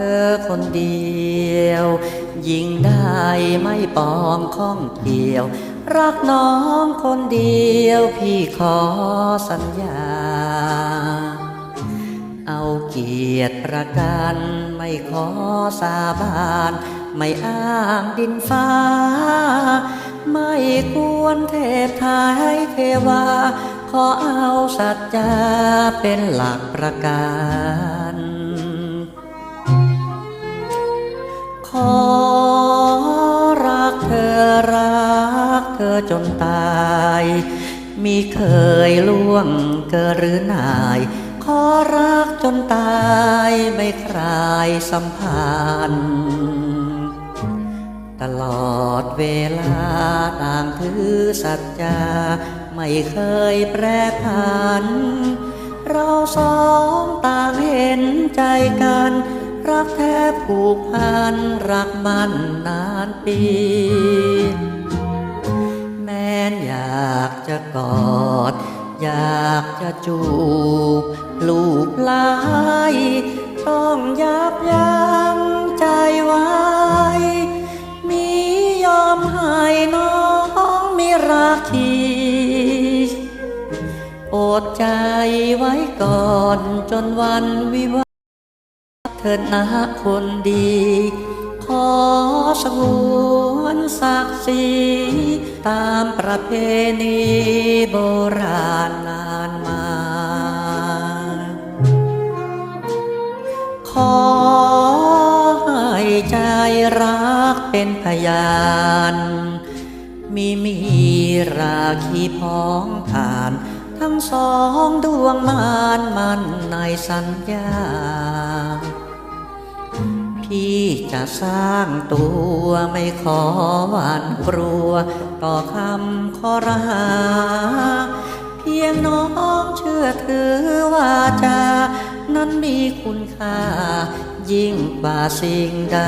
ธอคนเดียว ยิงได้ไม่ปลอมข้องเกี่ยว รักน้องคนเดียวพี่ขอสัญญา เอาเกียรติประกันไม่ขอสาบาน ไม่อ้างดินฟ้า ไม่ควรเทพทายเทวาขอเอาสัจจะเป็นหลักประกัน ขอรักเธอรักเธอจนตาย มีเคยล่วงเกินหรือนาย ขอรักจนตายไม่คลายสัมพันธ์ตลอดเวลาต่างถือสัจจา ไม่เคยแปรผัน เราสองต่างเห็นใจกัน รักแท้ผูกพันรักมันนานปี แม้นอยากจะกอด อยากจะจูบลูกลาย ต้องยับยั้งใจไว้ มียอมให้น้องมีรักที่อดใจไว้ก่อนจนวันวิวา เถิดนะคนดี ขอสงวนศักดิ์ศรีตามประเพณีโบราณนานมา ขอให้ใจรักเป็นพยานมีมีราคีพ้องผ่าน ทั้งสองดวงมานมันในสัญญา ที่จะสร้างตัวไม่ขอหวานกลัว ต่อคำขอรหา เพียงน้องเชื่อถือว่าจา นั้นมีคุณค่า ยิ่งกว่าสิ่งใด